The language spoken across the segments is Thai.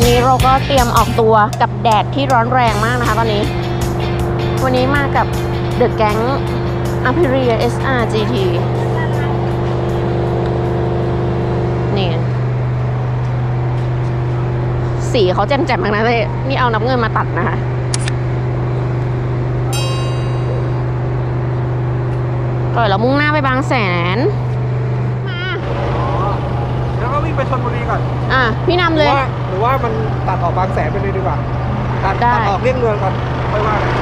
ตอนนี้เราก็เตรียมออกตัวกับแดดที่ร้อนแรงมากนะคะตอนนี้ วันนี้มากับ The Gang Aprilia SR GT นี่ไงสีเขาแจ่มๆมากนะเลยนี่เอาน้ำเงินมาตัดนะคะก็เรามุ่งหน้าไปบางแสน มา แล้วก็วิ่งไปชนบุรี ก่อนอะพี่นำหเลรือยว่าหรือว่ามันตัดออกบางแสนไปเลยดีกว่า ตัดได้ ตัดออกเลี่ยงเมืองก่อนค่อยว่ากัน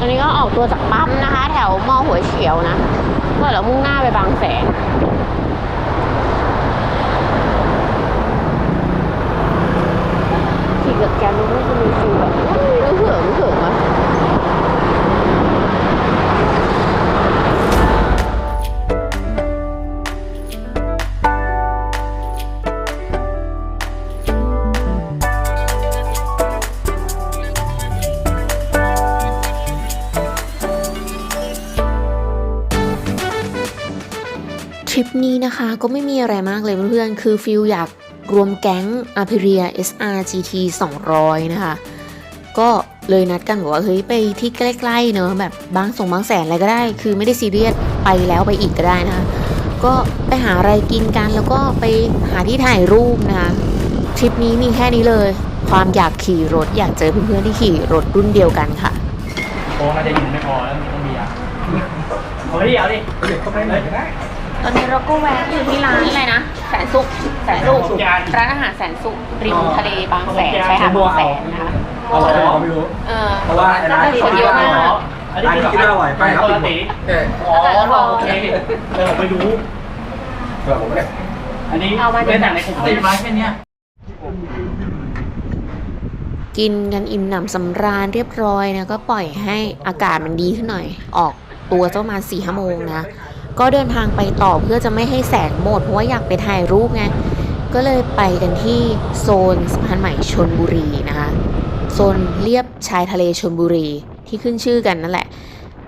อันนี้ก็ออกตัวจากปั๊มนะคะ แถวมอหัวเฉียวนะก็เรามุ่งหน้าไปบางแสน ขี่กับแกรู้ว่าจะมีฟิลแบบเฮ้ยรู้เหิมเหิมอะทริปนี้นะคะก็ไม่มีอะไรมากเลยเพื่อนๆ คือฟิลอยาก รวมแก๊ง a p i r i a SR GT 200 นะคะ ก็เลยนัดกันบอกว่าเฮ้ยไปที่ใกล้ๆเนอะแบบบางส่งบางแสนอะไรก็ได้ คือไม่ได้ซีเรียสไปแล้วไปอีกก็ได้นะคะ ก็ไปหาอะไรกินกันแล้วก็ไปหาที่ถ่ายรูปนะคะทริปนี้มีแค่นี้เลย ความอยากขี่รถอยากเจอเพื่อนๆที่ขี่รถรุ่นเดียวกันค่ะโค้งน่าจะยิงไม่พอแล้วมันต้องมีอะเอาดิเอาดิเดี๋ยวเข้าไปไหนก็ได้ตอนนี้เราก็แวะอยู่ที่ร้านอะไรนะแสนสุขแส นสุขร้านอาหารแสนสุขริมทะเลบางแสนใช่ค่ะบางแสนนะคะเอาอะไรเราไม่รู้ เออเพราะว่าไอ้ร้านคนเยอะมากอันนี้คือร้านที่กินอร่อยไปครับปกติเอออ๋อโอเคเออผมไปดูเผื่อผมเนี่ยอันนี้เอามาดูเป็นหนังในกลุ่มติดมาแค่เนี้ยกินกันอิ่มหนำสำราญเรียบร้อยนะก็ปล่อยให้อากาศมันดีขึ้นหน่อย ออกตัวเจ้ามาสี่ห้าโมงนะ ก็เดินทางไปต่อเพื่อจะไม่ให้แสงหมดเพราะว่าอยากไปถ่ายรูปไง ก็เลยไปกันที่โซนสะพานใหม่ชนบุรีนะคะ โซนเรียบชายทะเลชนบุรีที่ขึ้นชื่อกันนั่นแหละ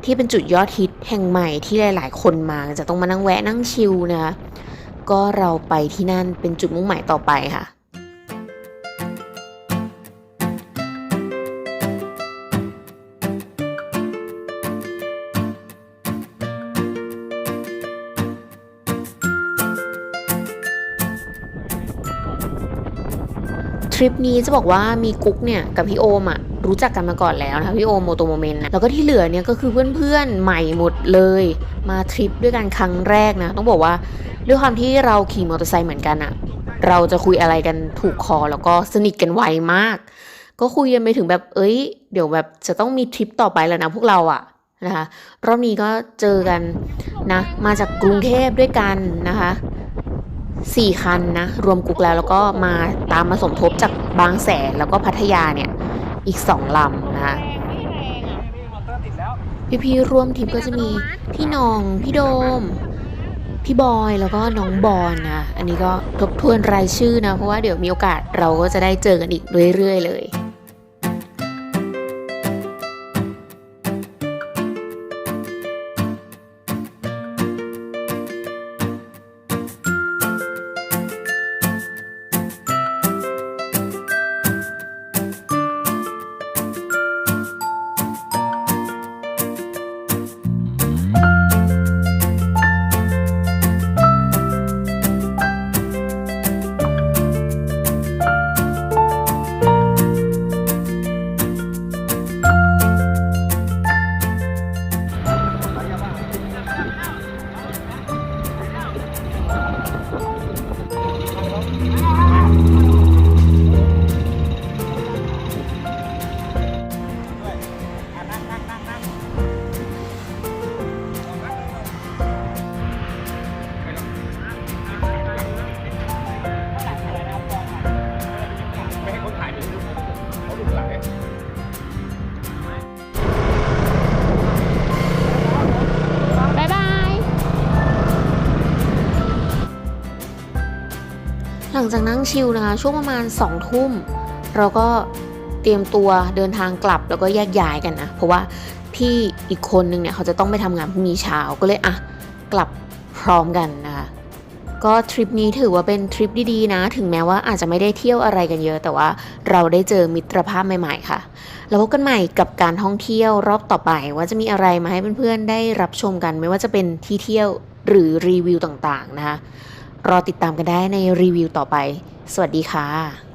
ที่เป็นจุดยอดฮิตแห่งใหม่ที่หลาย ๆ คนมาจะต้องมานั่งแวะนั่งชิลนะคะก็เราไปที่นั่นเป็นจุดมุ่งหมายต่อไปค่ะ ริปนี้จะบอกว่ามีกุ๊กเนี่ยกับพี่โอมอะรู้จักกันมาก่อนแล้วนะคะพี่โอมโมโตโมเมนต์นะแล้วก็ที่เหลือเนี่ยก็คือเพื่อนๆใหม่หมดเลย มาทริปด้วยกันครั้งแรกนะ ต้องบอกว่าด้วยความที่เราขี่มอเตอร์ไซค์เหมือนกันอะเราจะคุยอะไรกันถูกคอแล้วก็สนิทกันไวมาก ก็คุยกันไปถึงแบบเอ้ย เดี๋ยวแบบจะต้องมีทริปต่อไปแล้วนะพวกเราอะนะคะรอบนี้ก็เจอกันนะมาจากกรุงเทพด้วยกันนะคะ สี่คันนะ รวมกุกแล้วแล้วก็มาตามมาสมทบจากบางแสนแล้วก็พัทยาเนี่ย อีกสองลำนะพี่ๆร่วมทีมก็จะมีพี่นอง พี่โดม พี่บอยแล้วก็น้องบอลนะ อันนี้ก็ทบทวนรายชื่อนะ เพราะว่าเดี๋ยวมีโอกาสเราก็จะได้เจอกันอีกเรื่อยๆเลย ลังจากนั่งชิลนะคะ ช่วงประมาณสองทุ่ม เราก็เตรียมตัวเดินทางกลับแล้วก็แยกย้ายกันนะ เพราะว่าพี่อีกคนนึงเนี่ยเขาจะต้องไปทำงานพรุ่งนี้เช้าก็เลยอะกลับพร้อมกันนะคะก็ทริปนี้ถือว่าเป็นทริปดีๆนะ ถึงแม้ว่าอาจจะไม่ได้เที่ยวอะไรกันเยอะ แต่ว่าเราได้เจอมิตรภาพใหม่ๆค่ะ แล้วพบกันใหม่กับการท่องเที่ยวรอบต่อไป ว่าจะมีอะไรมาให้เพื่อนๆได้รับชมกัน ไม่ว่าจะเป็นที่เที่ยวหรือรีวิวต่างๆนะคะ รอติดตามกันได้ในรีวิวต่อไป สวัสดีค่ะ